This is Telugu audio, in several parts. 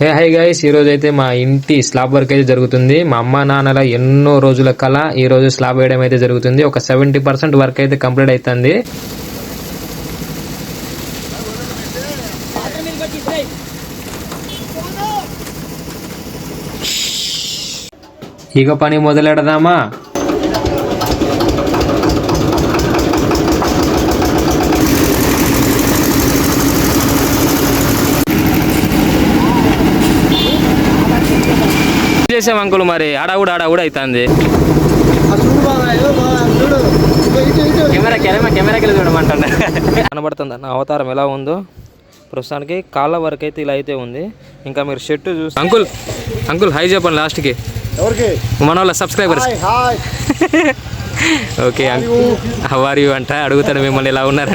హే హై గైస్ ఈ రోజు అయితే మా ఇంటి స్లాబ్ వర్క్ అయితే జరుగుతుంది. మా అమ్మ నాన్నల ఎన్నో రోజుల కళ ఈ రోజు స్లాబ్ వేయడం అయితే జరుగుతుంది. ఒక సెవెంటీ పర్సెంట్ వర్క్ అయితే కంప్లీట్ అవుతుంది ఇక పని మొదలెడదామా? చేసాం అంకుల్ మరి. ఆడ కూడా ఆడ కూడా అవుతుంది కెమెరా కెమెరా కెమెరాకి కనబడుతుంది? అన్న అవతారం ఎలా ఉందో? ప్రస్తుతానికి కాళ్ళ వరకు అయితే ఇలా అయితే ఉంది. ఇంకా మీరు షర్ట్ చూసి అంకుల్ అంకుల్ హై చెప్పండి లాస్ట్కి. మన వాళ్ళ subscribers okay how are you అంట అడుగుతాడు మిమ్మల్ని ఎలా ఉన్నారు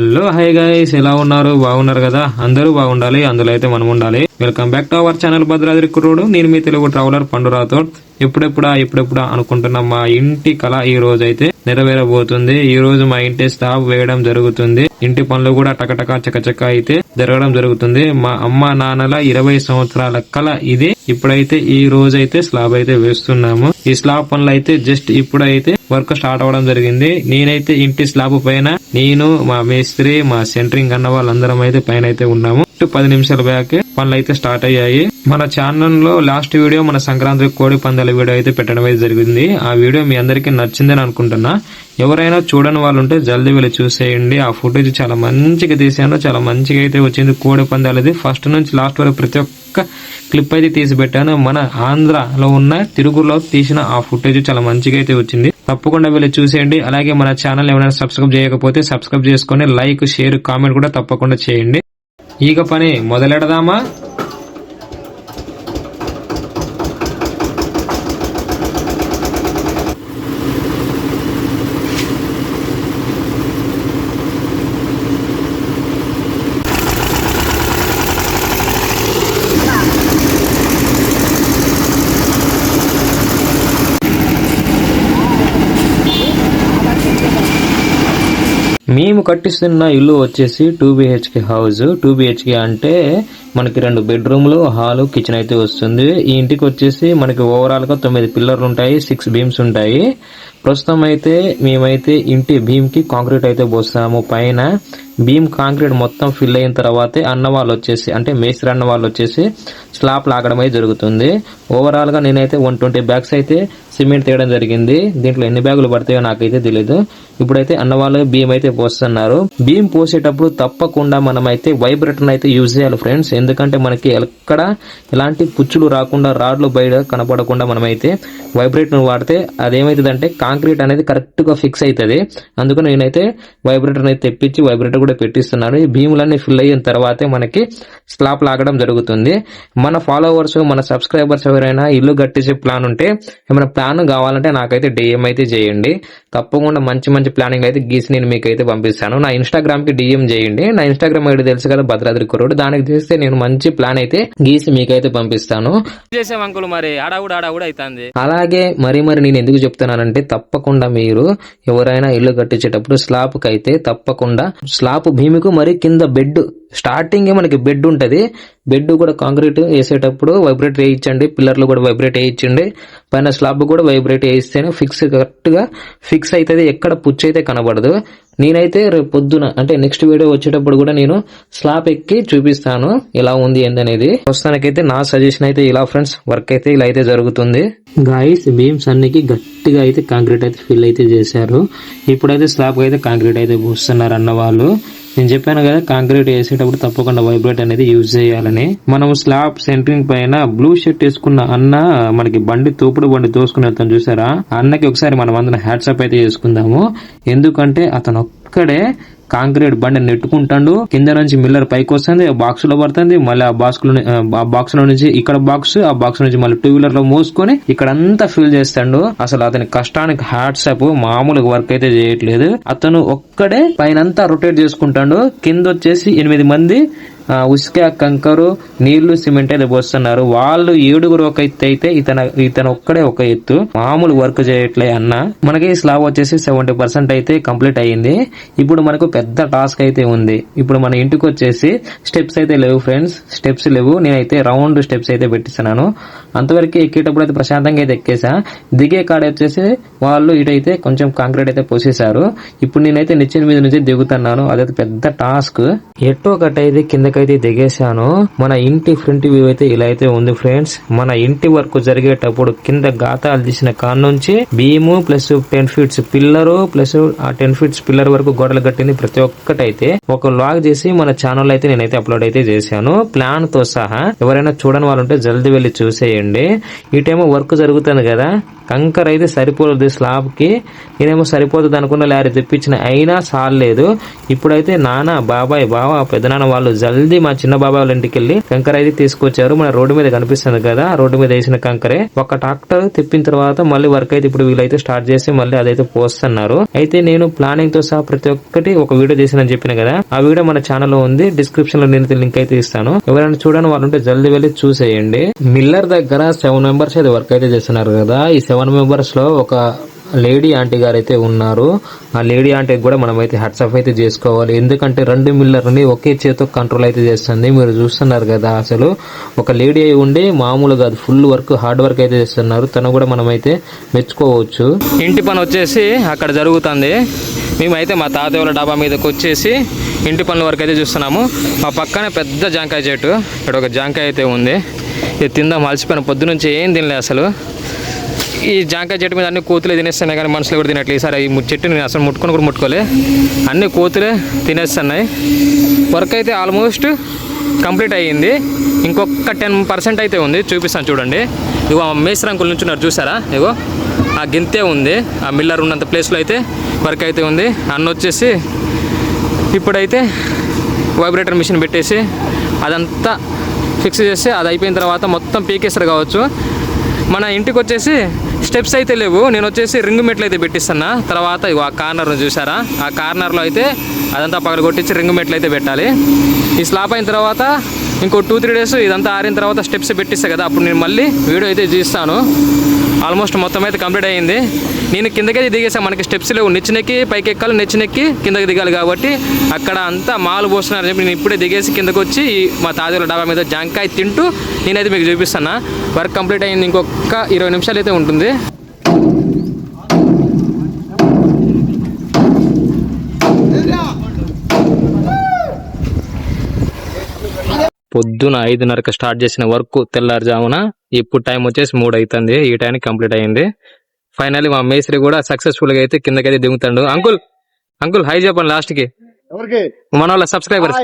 హలో హై గైస్ ఎలా ఉన్నారు? బాగున్నారు కదా? అందరూ బాగుండాలి అందులో అయితే మనం ఉండాలి welcome back to our channel Bhadradri కుర్రోడు. నేను మీ తెలుగు ట్రావెలర్ పండురాతో ఎప్పుడెప్పుడా ఎప్పుడెప్పుడా అనుకుంటున్న మా ఇంటి కళ ఈ రోజు అయితే నెరవేరబోతుంది. ఈ రోజు మా ఇంటి స్టాప్ వేయడం జరుగుతుంది. ఇంటి పనులు కూడా టకటక చకచక అయితే జరగడం జరుగుతుంది. మా అమ్మ నాన్నల ఇరవై సంవత్సరాల కళ ఇది. ఇప్పుడైతే ఈ రోజు అయితే స్లాబ్ అయితే వేస్తున్నాము. ఈ స్లాబ్ పనులు అయితే జస్ట్ ఇప్పుడైతే వర్క్ స్టార్ట్ అవ్వడం జరిగింది. నేనైతే ఇంటి స్లాబ్ పైన నేను మా మేస్త్రి మా సెంటరింగ్ అన్న వాళ్ళందరం అయితే పైన అయితే ఉన్నాము. పది నిమిషాల బ్యాక్ పనులు అయితే స్టార్ట్ అయ్యాయి. మన ఛానల్లో లాస్ట్ వీడియో మన సంక్రాంతి కోడి పందాల వీడియో అయితే పెట్టడం అయితే జరిగింది. ఆ వీడియో మీ అందరికీ నచ్చిందని అనుకుంటున్నా. ఎవరైనా చూడని వాళ్ళు ఉంటే జల్దీ వెళ్ళి చూసేయండి. ఆ ఫుటేజ్ చాలా మంచిగా తీసాను చాలా మంచిగా అయితే వచ్చింది కోడి పందాలది. ఫస్ట్ నుంచి లాస్ట్ వరకు ప్రతి ఒక్క క్లిప్ అయితే తీసి పెట్టాను. మన ఆంధ్రలో ఉన్న తిరుగులో తీసిన ఆ ఫుటేజ్ చాలా మంచిగా అయితే వచ్చింది. తప్పకుండా వెళ్ళి చూసేయండి. అలాగే మన ఛానల్ ఏమైనా సబ్స్క్రైబ్ చేయకపోతే సబ్స్క్రైబ్ చేసుకొని లైక్ షేర్ కామెంట్ కూడా తప్పకుండా చేయండి. ఇక పని మొదలెడదామా? మేము కట్టిస్తున్న ఇల్లు వచ్చేసి two BHK house. Two BHK అంటే మనకి రెండు బెడ్రూమ్లు హాలు కిచెన్ అయితే వస్తుంది. ఈ ఇంటికి వచ్చేసి మనకి ఓవరాల్గా తొమ్మిది పిల్లర్లు ఉంటాయి సిక్స్ బీమ్స్ ఉంటాయి. ప్రస్తుతం అయితే మేమైతే ఇంటి భీమ్కి కాంక్రీట్ అయితే పోస్తాము పైన భీమ్ కాంక్రీట్ మొత్తం ఫిల్ అయిన తర్వాతే అన్న వాళ్ళు వచ్చేసి అంటే మేస్త్రి అన్న వాళ్ళు వచ్చేసి స్లాబ్ లాగడం అయితే జరుగుతుంది. ఓవరాల్గా నేనైతే వన్ ట్వంటీ బ్యాగ్స్ అయితే సిమెంట్ తీయడం జరిగింది. దీంట్లో ఎన్ని బ్యాగులు పడతాయో నాకైతే తెలియదు ఇప్పుడైతే అన్న వాళ్ళు భీమ్ అయితే పోస్తున్నారు. భీమ్ పోసేటప్పుడు తప్పకుండా మనం అయితే వైబ్రేటర్ అయితే యూజ్ చేయాలి ఫ్రెండ్స్ ఎందుకంటే మనకి ఎక్కడ ఎలాంటి పుచ్చులు రాకుండా రాడ్లు బయట కనపడకుండా మనమైతే వైబ్రేటర్ వాడితే అదేమైతుందంటే కాంక్రీట్ అనేది కరెక్ట్గా ఫిక్స్ అవుతుంది. అందుకని నేనైతే వైబ్రేటర్ అయితే తెప్పించి వైబ్రేటర్ కూడా పెట్టిస్తున్నాను. ఈ భీములన్నీ ఫిల్ అయిన తర్వాతే మనకి స్లాబ్ లాగడం జరుగుతుంది. మన ఫాలోవర్స్ మన సబ్స్క్రైబర్స్ ఎవరైనా ఇల్లు కట్టించే ప్లాన్ ఉంటే ఏమైనా ప్లాన్ కావాలంటే నాకైతే డిఎం అయితే చేయండి. తప్పకుండా మంచి మంచి ప్లానింగ్ అయితే గీసి నేను మీకు అయితే పంపిస్తాను. నా ఇన్స్టాగ్రామ్కి డిఎం చేయండి. నా ఇన్స్టాగ్రామ్ ఐడి తెలుసు కదా భద్రాద్రి కుర్రోడు దానికి చేస్తే నేను మంచి ప్లాన్ అయితే గీసి మీకైతే పంపిస్తాను. చేసాం అంకుల్ మరి. ఆడ కూడా ఆడ కూడా అవుతుంది. అలాగే మరి మరి నేను ఎందుకు చెప్తున్నానంటే తప్పకుండా మీరు ఎవరైనా ఇల్లు కట్టించేటప్పుడు స్లాబ్కి అయితే తప్పకుండా స్లాబ్ భీమికు మరి కింద బెడ్ స్టార్టింగ్ మనకి బెడ్ ఉంటుంది. బెడ్ కూడా కాంక్రీట్ వేసేటప్పుడు వైబ్రేట్ వేయించండి. పిల్లర్లు కూడా వైబ్రేట్ వేయించండి. పైన స్లాబ్ కూడా వైబ్రేట్ వేయిస్తేనే ఫిక్స్ కరెక్ట్గా ఫిక్స్ అవుతుంది ఎక్కడ పుచ్చు అయితే కనబడదు. నేనైతే రేపు పొద్దున అంటే నెక్స్ట్ వీడియో వచ్చేటప్పుడు కూడా నేను స్లాబ్ ఎక్కి చూపిస్తాను. ఎలా ఉంది ఏందనేది. ప్రస్తుతానికైతే నా సజెషన్ అయితే ఇలా ఫ్రెండ్స్. వర్క్ అయితే ఇలా అయితే జరుగుతుంది. గాయస్ బీమ్స్ అన్నికి గట్టిగా అయితే కాంక్రీట్ అయితే ఫిల్ అయితే చేశారు. ఇప్పుడైతే స్లాబ్ అయితే కాంక్రీట్ అయితే పూస్తున్నారు అన్న వాళ్ళు. నేను చెప్పాను కదా కాంక్రీట్ వేసేటప్పుడు తప్పకుండా వైబ్రేట్ అనేది యూజ్ చేయాలని. మనం స్లాబ్ సెంటరింగ్ పైన బ్లూ షర్ట్ వేసుకున్న అన్న మనకి బండి తోపుడు బండి తోసుకుని వెళ్తాను చూసారా? అన్నకి ఒకసారి మనం అందరం హ్యాట్సప్ అయితే చేసుకుందాము ఎందుకంటే అతను ఒక్కడే కాంక్రీట్ బండి నెట్టుకుంటాడు. కింద నుంచి మిల్లర్ పైకి వస్తుంది బాక్స్లో పడుతుంది. మళ్ళీ ఆ బాక్స్లో ఆ బాక్స్లో నుంచి ఇక్కడ బాక్స్ ఆ బాక్స్ నుంచి మళ్ళీ టూ వీలర్లో మోసుకొని ఇక్కడ అంతా ఫిల్ చేస్తాడు. అసలు అతని కష్టానికి హాట్సాప్ మామూలుగా వర్క్ అయితే చేయట్లేదు. అతను ఒక్కడే పైన రొటేట్ చేసుకుంటాడు. కింద వచ్చేసి ఎనిమిది మంది ఉసుక కంకరు నీళ్ళు సిమెంట్ అయితే పోస్తున్నారు. వాళ్ళు ఏడుగురు ఒక ఎత్తు అయితే ఇతను ఇతను ఒక్కడే ఒక ఎత్తు. మామూలు వర్క్ చేయట్లే అన్న. మనకి స్లాబ్ వచ్చేసి సెవెంటీ పర్సెంట్ అయితే కంప్లీట్ అయ్యింది. ఇప్పుడు మనకు పెద్ద టాస్క్ అయితే ఉంది. ఇప్పుడు మన ఇంటికి వచ్చేసి స్టెప్స్ అయితే లేవు ఫ్రెండ్స్. స్టెప్స్ లేవు. నేనైతే రౌండ్ స్టెప్స్ అయితే పెట్టిస్తున్నాను. అంతవరకు ఎక్కేటప్పుడు అయితే ప్రశాంతంగా అయితే ఎక్కేసా. దిగే కాడ వచ్చేసి వాళ్ళు ఇటైతే కొంచెం కాంక్రీట్ అయితే పోసేశారు. ఇప్పుడు నేనైతే నిచ్చెన మీద నుంచి దిగుతున్నాను. అదైతే పెద్ద టాస్క్. ఎట్టో కట్ అయితే అయితే దిగేశాను. మన ఇంటి ఫ్రంట్ వ్యూ అయితే ఇలా అయితే ఉంది ఫ్రెండ్స్. మన ఇంటి వర్క్ జరిగేటప్పుడు కింద గాతాలు తీసిన కాన్ నుంచి beam plus ten feets pillar plus ఆ టెన్ ఫీట్స్ పిల్లర్ వరకు గోడలు కట్టింది ప్రతి ఒక్కటి అయితే ఒక లాగ్ చేసి మన ఛానల్ అయితే నేనైతే అప్లోడ్ అయితే చేశాను. ప్లాన్తో సహా ఎవరైనా చూడని వాళ్ళు ఉంటే జల్దీ వెళ్ళి చూసేయండి. ఈ టైం వర్క్ జరుగుతుంది కదా. కంకర్ అయితే సరిపోదు స్లాబ్కి నేనేమో సరిపోతుంది అనుకున్న లారీ తెప్పించిన అయినా సాలేదు ఇప్పుడైతే నాన్న బాబాయ్ బావ పెద్దనాన్న వాళ్ళు జల్దీ మా చిన్న బాబాయ్ వాళ్ళ ఇంటికి వెళ్ళి కంకర అయితే తీసుకొచ్చారు. మన రోడ్డు మీద కనిపిస్తుంది కదా రోడ్డు మీద వేసిన కంకరే. ఒక ట్రాక్టర్ తిప్పిన తర్వాత మళ్ళీ వర్క్ అయితే ఇప్పుడు వీళ్ళైతే స్టార్ట్ చేసి మళ్ళీ అదైతే పోస్తున్నారు. అయితే నేను ప్లానింగ్తో సహా ప్రతి ఒక్కటి ఒక వీడియో చేసినని చెప్పిన కదా ఆ వీడియో మన ఛానల్లో ఉంది. డిస్క్రిప్షన్లో నేను లింక్ అయితే ఇస్తాను. ఎవరైనా చూడని వాళ్ళు ఉంటే జల్దీ వెళ్ళి చూసేయండి. మిల్లర్ దగ్గర సెవెన్ మెంబర్స్ అయితే వర్క్ అయితే చేస్తున్నారు కదా. ఈ సెవెన్ మెంబర్స్లో ఒక లేడీ ఆంటీ గారు అయితే ఉన్నారు. ఆ లేడీ ఆంటీకి కూడా మనం అయితే హెడ్సప్ అయితే చేసుకోవాలి. ఎందుకంటే రెండు మిల్లర్ని ఒకే చేతితో కంట్రోల్ అయితే చేస్తుంది. మీరు చూస్తున్నారు కదా అసలు. ఒక లేడీ అయి ఉండి మామూలుగా ఫుల్ వర్క్ హార్డ్ వర్క్ అయితే చేస్తున్నారు. తను కూడా మనం అయితే మెచ్చుకోవచ్చు. ఇంటి పని వచ్చేసి అక్కడ జరుగుతుంది. మేమైతే మా తాతయ్య వాళ్ళ డాబా మీదకి వచ్చేసి ఇంటి పనుల వరకు అయితే చూస్తున్నాము. మా పక్కనే పెద్ద జాంకాయ చెట్టు. ఇక్కడ ఒక జాంకాయ అయితే ఉంది. ఇది తిందాం అలసిపోయిన పొద్దు నుంచి ఏం తినలే అసలు. ఈ జాంకాయ చెట్టు మీద అన్ని కోతులే తినేస్తున్నాయి కానీ మనుషులు కూడా తినట్లేదు. ఈసారి ఈ చెట్టుని నేను అసలు ముట్టుకొని కూడా ముట్టుకోలే. అన్ని కోతులే తినేస్తున్నాయి. వర్క్ అయితే ఆల్మోస్ట్ కంప్లీట్ అయ్యింది. ఇంకొక టెన్ పర్సెంట్ అయితే ఉంది. చూపిస్తాను చూడండి. ఇగో ఆ నుంచి ఉన్నారు చూసారా? ఇగో ఆ గింతే ఉంది. ఆ మిల్లర్ ఉన్నంత ప్లేస్లో అయితే వర్క్ అయితే ఉంది. అన్న వచ్చేసి ఇప్పుడైతే వైబ్రేటర్ మిషన్ పెట్టేసి అదంతా ఫిక్స్ చేసి అది అయిపోయిన తర్వాత మొత్తం పీకేస్తారు కావచ్చు. మన ఇంటికి వచ్చేసి స్టెప్స్ అయితే లేవు. నేను వచ్చేసి రింగ్ మెట్లు అయితే పెట్టిస్తున్నా. తర్వాత ఇగో ఆ కార్నర్ను చూసారా ఆ కార్నర్లో అయితే అదంతా పగల కొట్టించి రింగ్ మెట్లు అయితే పెట్టాలి. ఈ స్లాప్ అయిన తర్వాత ఇంకో టూ త్రీ డేస్ ఇదంతా ఆరిన తర్వాత స్టెప్స్ పెట్టిస్తా కదా. అప్పుడు నేను మళ్ళీ వీడియో అయితే తీస్తాను ఆల్మోస్ట్ మొత్తం అయితే కంప్లీట్ అయ్యింది. నేను కిందకైతే దిగేసా. మనకి స్టెప్స్ లేవు. నెచ్చినెక్కి పైకి ఎక్కాలి నెచ్చినెక్కి కిందకి దిగాలి కాబట్టి అక్కడ అంతా మాలు పోస్తున్నారు చెప్పి నేను ఇప్పుడే దిగేసి కిందకు వచ్చి మా తాజాల డాబా మీద జాంకాయ తింటూ నేనైతే మీకు చూపిస్తాను. వర్క్ కంప్లీట్ అయింది ఇంకొక ఇరవై నిమిషాలు అయితే ఉంటుంది. పొద్దున ఐదున్నరకు స్టార్ట్ చేసిన వర్క్ తెల్లారుజామున ఇప్పుడు టైం వచ్చేసి మూడు అవుతుంది ఈ టైంకి కంప్లీట్ అయింది ఫైనల్లీ మా మేస్త్రి కూడా సక్సెస్ఫుల్గా అయితే కిందకైతే దిగుతాడు. అంకుల్ అంకుల్ హై చెప్పండి లాస్ట్కి మన వాళ్ళ సబ్స్క్రైబర్స్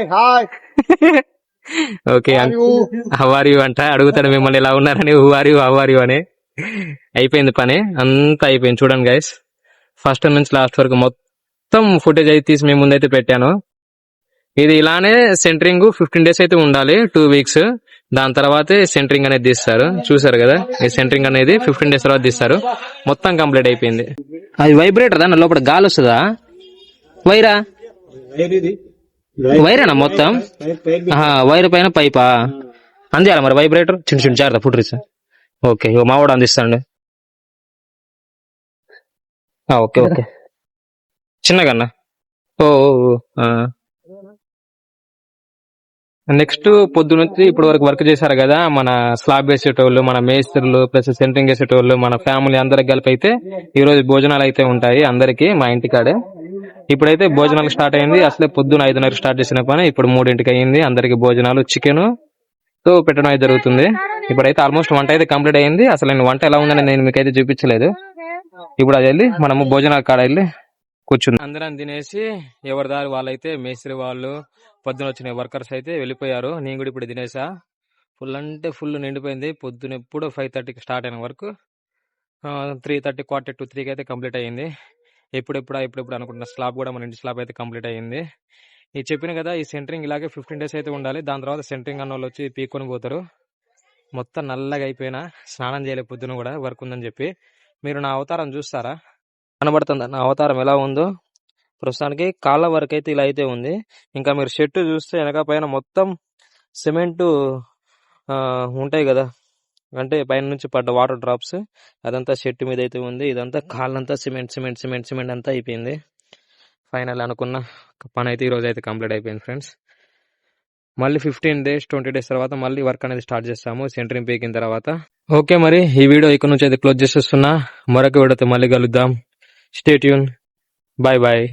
ఓకే హవారి అంట అడుగుతాడు మిమ్మల్ని ఇలా ఉన్నారని. హువారి హవారి అని. అయిపోయింది పని. అంతా అయిపోయింది. చూడండి గైస్ ఫస్ట్ నుంచి లాస్ట్ వరకు మొత్తం ఫుటేజ్ అయితే తీసి మేము ముందైతే పెట్టాను. ఇది ఇలానే సెంటరింగ్ ఫిఫ్టీన్ డేస్ అయితే ఉండాలి టూ వీక్స్ దాని తర్వాతే సెంటరింగ్ అనేది తీస్తారు. చూసారు కదా? ఈ సెంటరింగ్ అనేది ఫిఫ్టీన్ డేస్ తర్వాత తీస్తారు. మొత్తం కంప్లీట్ అయిపోయింది. అది వైబ్రేటర్ దాని లోపల గాలి వస్తుందా? వైరా? వైరేనా మొత్తం? వైర్ పైన పైపా? అందేయాలి మరి వైబ్రేటర్ చిన్న చిన్న జాగ్రత్త ఫుట్ ఓకే ఇగో మావాడు అందిస్తాండి. Okay okay. చిన్నగన్నా ఓ ఓ, నెక్స్ట్ ఆ. నెక్స్ట్ పొద్దునుంచి ఇప్పటి వరకు వర్క్ చేశారు కదా మన స్లాబ్ వేసేటోళ్ళు మన మేస్త్రులు ప్లస్ సెంటరింగ్ వేసేటోళ్ళు మన ఫ్యామిలీ అందరికి కలిపి అయితే ఈ రోజు భోజనాలు అయితే ఉంటాయి అందరికి మా ఇంటికాడే. ఇప్పుడైతే భోజనాలు స్టార్ట్ అయింది అసలే పొద్దున ఐదున్నర స్టార్ట్ చేసిన పని ఇప్పుడు మూడింటికి అయింది అందరికి భోజనాలు చికెన్తో పెట్టడం అయితే జరుగుతుంది. ఇప్పుడైతే ఆల్మోస్ట్ వంట అయితే కంప్లీట్ అయింది అసలు నేను వంట ఎలా ఉందని నేను మీకైతే చూపించలేదు. ఇప్పుడు అది వెళ్ళి మనము భోజనాల కాడ వెళ్ళి కూర్చుంది. అందరం తినేసి ఎవరి దారి వాళ్ళైతే మేస్త్రి వాళ్ళు పొద్దున వచ్చిన వర్కర్స్ అయితే వెళ్ళిపోయారు. నేను కూడా ఇప్పుడు తినేసా. ఫుల్ అంటే ఫుల్ నిండిపోయింది. పొద్దున ఎప్పుడు ఫైవ్ థర్టీకి స్టార్ట్ అయిన వరకు త్రీ థర్టీ క్వార్టర్ టు త్రీకి అయితే కంప్లీట్ అయ్యింది. ఎప్పుడెప్పుడు ఎప్పుడెప్పుడు అనుకుంటున్న స్లాబ్ కూడా మన ఇంటి స్లాబ్ అయితే కంప్లీట్ అయ్యింది. ఇది చెప్పిన కదా ఈ సెంటరింగ్ ఇలాగే ఫిఫ్టీన్ డేస్ అయితే ఉండాలి. దాని తర్వాత సెంటరింగ్ అన్న వాళ్ళు వచ్చి పీక్కొని పోతారు. మొత్తం నల్లగా అయిపోయినా స్నానం చేయలే పొద్దున కూడా వర్క్ ఉందని చెప్పి. మీరు నా అవతారం చూస్తారా? కనబడుతుందా? నా అవతారం ఎలా ఉందో? ప్రస్తుతానికి కాళ్ళ వరకు అయితే ఇలా అయితే ఉంది. ఇంకా మీరు షెట్ చూస్తే వెనక పైన మొత్తం సిమెంట్ ఉంటాయి కదా. అంటే పైన నుంచి పడ్డ వాటర్ డ్రాప్స్. అదంతా షెట్ మీద అయితే ఉంది. ఇదంతా కాళ్ళంతా సిమెంట్ సిమెంట్ సిమెంట్ సిమెంట్ అంతా అయిపోయింది. ఫైనల్ అనుకున్న పని అయితే ఈరోజు అయితే కంప్లీట్ అయిపోయింది ఫ్రెండ్స్. మళ్ళీ ఫిఫ్టీన్ డేస్ ట్వంటీ డేస్ తర్వాత మళ్ళీ వర్క్ అనేది స్టార్ట్ చేస్తాము. సెంటరింగ్ పీకిన తర్వాత. ఓకే మరి ఈ వీడియో ఇక్కడ నుంచి అయితే క్లోజ్ చేసేస్తున్నా. మరొక వీడియోతో మళ్ళీ కలుద్దాం. Stay tune bye bye